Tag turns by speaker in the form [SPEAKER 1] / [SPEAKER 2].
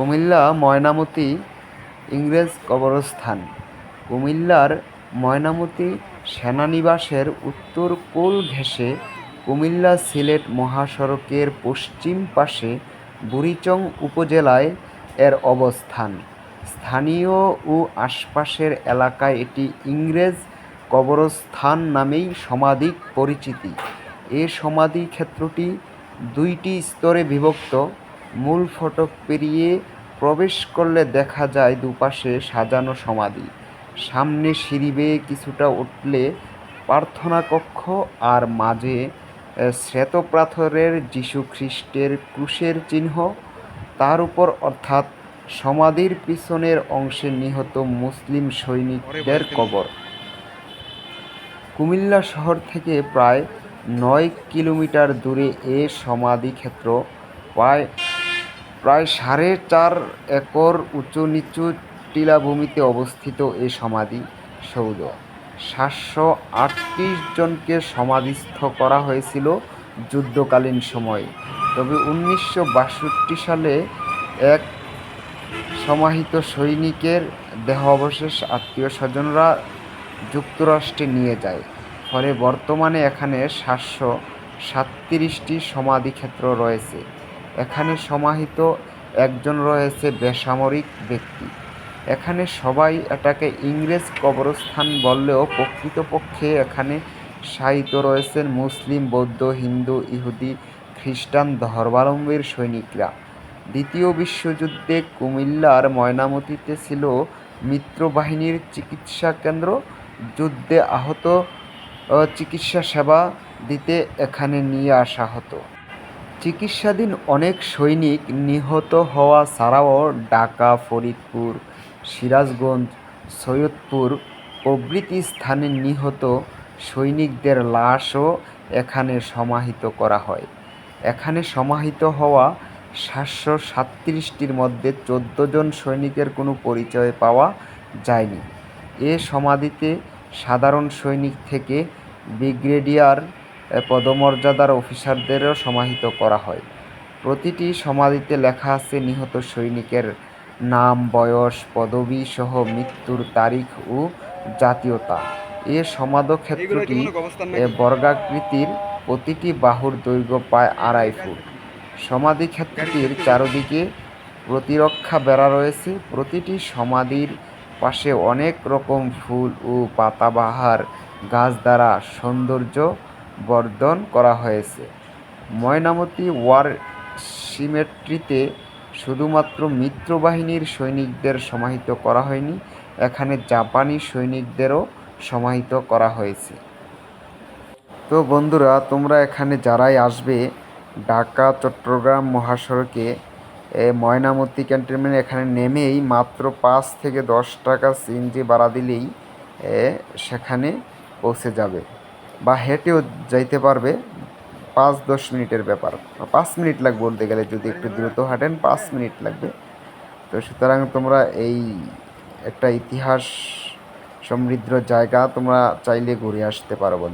[SPEAKER 1] কুমিল্লা ময়নামতি ইংরেজ কবরস্থান। কুমিল্লার ময়নামতি সেনানিবাসের উত্তর কোল ঘেঁষে কুমিল্লা সিলেট মহাসড়কের পশ্চিম পাশে বুড়িচং উপজেলায় এর অবস্থান। স্থানীয় ও আশপাশের এলাকায় এটি ইংরেজ কবরস্থান নামেই সমাধিক পরিচিতি। এ সমাধি ক্ষেত্রটি দুইটি স্তরে বিভক্ত। মূল ফটক পেরিয়ে প্রবেশ করলে দেখা যায় দুপাশে সাজানো সমাধি। সামনে সিঁড়ি বেয়ে কিছুটা উঠলে প্রার্থনা কক্ষ আর মাঝে আহ, শ্বেতপাথরের যীশু খ্রিস্টের ক্রুশের চিহ্ন। তার উপর অর্থাৎ সমাধির পিছনের অংশে নিহত মুসলিম সৈনিকদের কবর। কুমিল্লা শহর থেকে প্রায় নয় কিলোমিটার দূরে এ সমাধিক্ষেত্র প্রায় প্রায় সাড়ে চার একর উঁচু নিচু টিলাভূমিতে অবস্থিত এ সমাধি সৌধ। সাতশো আটত্রিশ জনকে সমাধিস্থ করা হয়েছিল যুদ্ধকালীন সময়ে। তবে উনিশশো বাষট্টি সালে এক সমাহিত সৈনিকের দেহ অবশেষ আত্মীয় স্বজনরা যুক্তরাষ্ট্রে নিয়ে যায়। ফলে বর্তমানে এখানে সাতশো সাতত্রিশটি সমাধিক্ষেত্র রয়েছে। এখানে সমাহিত একজন রয়েছে বেসামরিক ব্যক্তি। এখানে সবাই এটাকে ইংরেজ কবরস্থান বললেও প্রকৃতপক্ষে এখানে শায়িত রয়েছেন মুসলিম বৌদ্ধ হিন্দু ইহুদি খ্রিস্টান ধর্মাবলম্বীর সৈনিকরা। দ্বিতীয় বিশ্বযুদ্ধে কুমিল্লার ময়নামতিতে ছিল মিত্রবাহিনীর চিকিৎসা কেন্দ্র। যুদ্ধে আহত আহ, চিকিৎসা সেবা দিতে এখানে নিয়ে আসা হতো। চিকিৎসাধীন অনেক সৈনিক নিহত হওয়া ছাড়াও ঢাকা, ফরিদপুর, সিরাজগঞ্জ, সৈয়দপুর প্রভৃতি স্থানে নিহত সৈনিকদের লাশও এখানে সমাহিত করা হয়। এখানে সমাহিত হওয়া সাতশো সাতত্রিশটির মধ্যে চোদ্দ জন সৈনিকের কোনো পরিচয় পাওয়া যায়নি। এ সমাধিতে সাধারণ সৈনিক থেকে ব্রিগেডিয়ার পদমর্যাদার অফিসারদেরও সমাহিত করা হয়। প্রতিটি সমাধিতে লেখা আছে নিহত সৈনিকের নাম বয়স পদবি সহ মৃত্যুর তারিখ ও জাতীয়তা। এ সমাধিক্ষেত্রটি এ, বর্গাকৃতির প্রতিটি বাহুর দৈর্ঘ্য প্রায় আড়াই ফুট। সমাধিক্ষেত্রটির চারদিকে প্রতিরক্ষা বেড়া রয়েছে। প্রতিটি সমাধির পাশে অনেক রকম ফুল ও পাতাবাহার গাছ দ্বারা সৌন্দর্য বর্ধন করা হয়েছে। ময়নামতি ওয়ার সিমেট্রিতে শুধুমাত্র মিত্রবাহিনীর সৈনিকদের সমাহিত করা হয়নি, এখানে জাপানি সৈনিকদেরও সমাহিত করা হয়েছে। তো বন্ধুরা, তোমরা এখানে যারাই আসবে, ঢাকা, চট্টগ্রাম, মহাসড়কে ময়নামতি ক্যান্টনমেন্ট এখানে নেমেই মাত্র পাঁচ থেকে দশ টাকা সিএনজি ভাড়া দিলেই সেখানে পৌঁছে যাবে। বা হেঁটেও যাইতে পারবে। পাঁচ, দশ মিনিটের ব্যাপার। পাঁচ মিনিট লাগবে বলতে গেলে, যদি একটু দ্রুত হাঁটেন, পাঁচ মিনিট লাগবে। তো সুতরাং তোমরা এই একটা ইতিহাস সমৃদ্ধ জায়গা তোমরা চাইলে ঘুরে আসতে পারো